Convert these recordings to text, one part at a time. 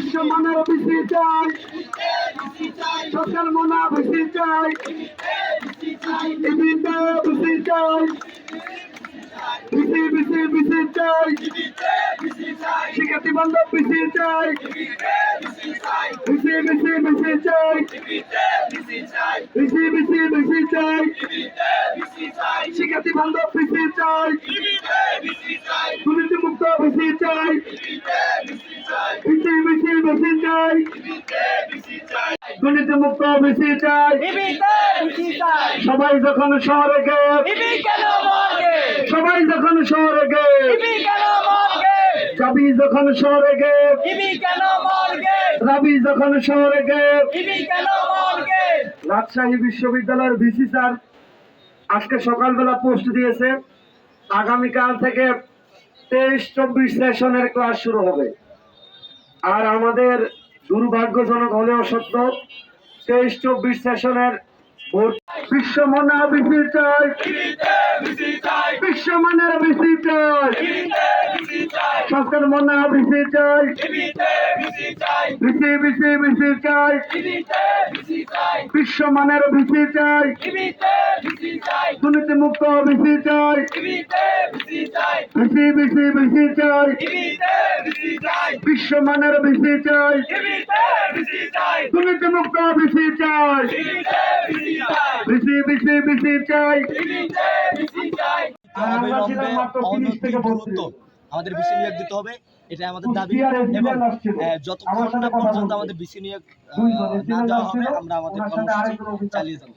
বিশ্ব মানব বিসি চাই সরকার মনা বিসি চাই ইবিতে বিসি চাই বিসি বিসি বিসি চাই শিক্ষার্থী বান্ধব বিসি চাই বিসি বিসি বিসি চাই বিসি বিসি বিসি চাই শিক্ষার্থী বান্ধব বিসি চাই চাই। দুর্নীতি মুক্ত বিসি চাই। সবাই যখন শহরে গে, সবাই যখন শহরে গে চাবি যখন শহরে গে, রাবি যখন শহরে গে। রাজশাহী বিশ্ববিদ্যালয়ের ভিসি স্যার আজকে সকালবেলা পোস্ট দিয়েছে, আগামীকাল থেকে তেইশ চব্বিশ সেশনের ক্লাস শুরু হবে। আর আমাদের দুর্ভাগ্যজনক হলেও সত্য, তেইশ চব্বিশ সেশনের ভোট। বিশ্বমনা বিসি চাই। বিশ্বমানের বিসি চাই। সরকার মনা বিসি চাই। বিসি বিসি বিসি চাই। বিশ্বমানের বিসি চাই। দুর্নীতি মুক্ত বিসি চাই বিসি বিসি বিসি চাই বিশ্বমানের বিসি চাই দুর্নীতি মুক্ত বিসি চাই বিসি বিসি বিসি চাই আমাদের বিসি নিয়োগ দিতে হবে এটা আমাদের দাবি। এবং আসছিল। যতক্ষণ না পর্যন্ত আমাদের বিসি নিয়োগ না দেওয়া হবে আমরা আমাদের কর্মসূচি চালিয়ে যাব।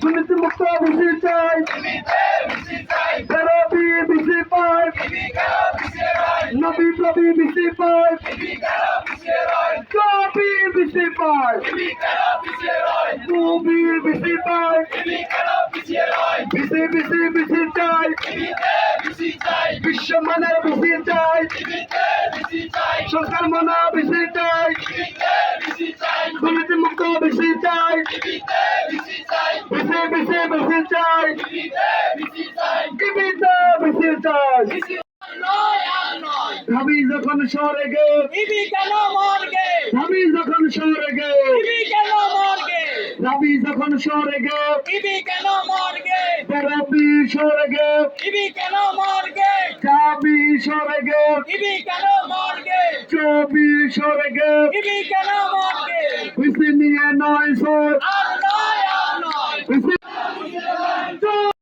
দুর্নীতি মুক্ত বিসি চাই। রবি বিসি পাই। নবী প্রবি বিসি পাই। কবি বিসি পাই। কবি বিসি পাই। বিসি বিসি বিসি চাই। বিশ্বমানের বিসি চাই। সরকার মানা বিসি বিসি চাই। বিসি চাই ভাবি যখন শহরে গে ভাবি যখন শহরে গে রাবি যখন শহরে গে রাবি শহরে গে চাবি শহরে গে চবি শহরে গে নিয়ে নয় সর